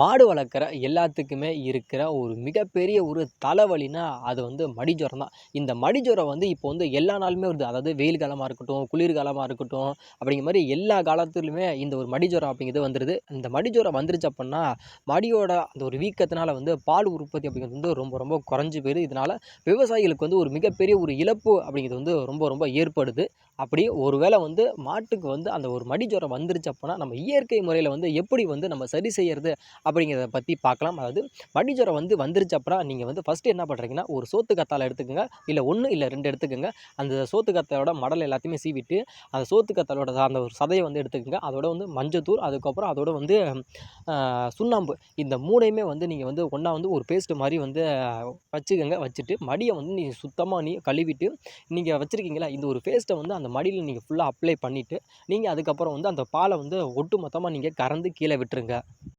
மாடு வளர்க்குற எல்லாத்துக்குமே இருக்கிற ஒரு மிகப்பெரிய ஒரு தலைவலினா அது வந்து மடிஜுரம் தான். இந்த மடிஜுரம் வந்து இப்போ வந்து எல்லா நாளுமே வருது. அதாவது வெயில் காலமாக இருக்கட்டும் குளிர்காலமாக இருக்கட்டும் அப்படிங்கிற மாதிரி எல்லா காலத்துலையுமே இந்த ஒரு மடிஜுரம் அப்படிங்கிறது வந்துடுது இந்த மடிஜுரம் வந்துருச்சு அப்படின்னா மடியோட அந்த ஒரு வீக்கத்தினால வந்து பால் உற்பத்தி அப்படிங்கிறது வந்து ரொம்ப ரொம்ப குறைஞ்சி போயிடுது. இதனால் விவசாயிகளுக்கு வந்து ஒரு மிகப்பெரிய ஒரு இழப்பு அப்படிங்கிறது வந்து ரொம்ப ரொம்ப ஏற்படுது. அப்படி ஒருவேளை வந்து மாட்டுக்கு வந்து அந்த ஒரு மடிஜுரம் வந்துருச்சு அப்படின்னா நம்ம இயற்கை முறையில் வந்து எப்படி வந்து நம்ம சரி செய்கிறது அப்படிங்கிறத பற்றி பார்க்கலாம் அதாவது மடிஜுரம் வந்து வந்துருச்சு அப்புறம் நீங்கள் வந்து ஃபஸ்ட்டு என்ன பண்ணுறீங்கன்னா ஒரு சோத்து கத்தால் எடுத்துக்கோங்க. இல்லை ஒன்று இல்லை ரெண்டு எடுத்துக்கோங்க. அந்த சோத்து கத்தையோட மடல் எல்லாத்தையுமே சீவிட்டு அந்த சோத்து கத்தாழோட அந்த ஒரு சதையை வந்து எடுத்துக்கோங்க. அதோட வந்து மஞ்சத்தூள் அதுக்கப்புறம் அதோட வந்து சுண்ணாம்பு. இந்த மூணையுமே வந்து நீங்கள் வந்து ஒன்றா வந்து ஒரு பேஸ்ட்டு மாதிரி வந்து வச்சுக்கோங்க. வச்சுட்டு மடியை வந்து நீங்கள் சுத்தமாக நீ கழுவிட்டு நீங்கள் வச்சுருக்கீங்களா இந்த ஒரு பேஸ்ட்டை வந்து அந்த மடியில் நீங்கள் ஃபுல்லாக அப்ளை பண்ணிவிட்டு நீங்கள் அதுக்கப்புறம் வந்து அந்த பாலை வந்து ஒட்டு மொத்தமாக நீங்கள் கறந்து கீழே விட்டுருங்க.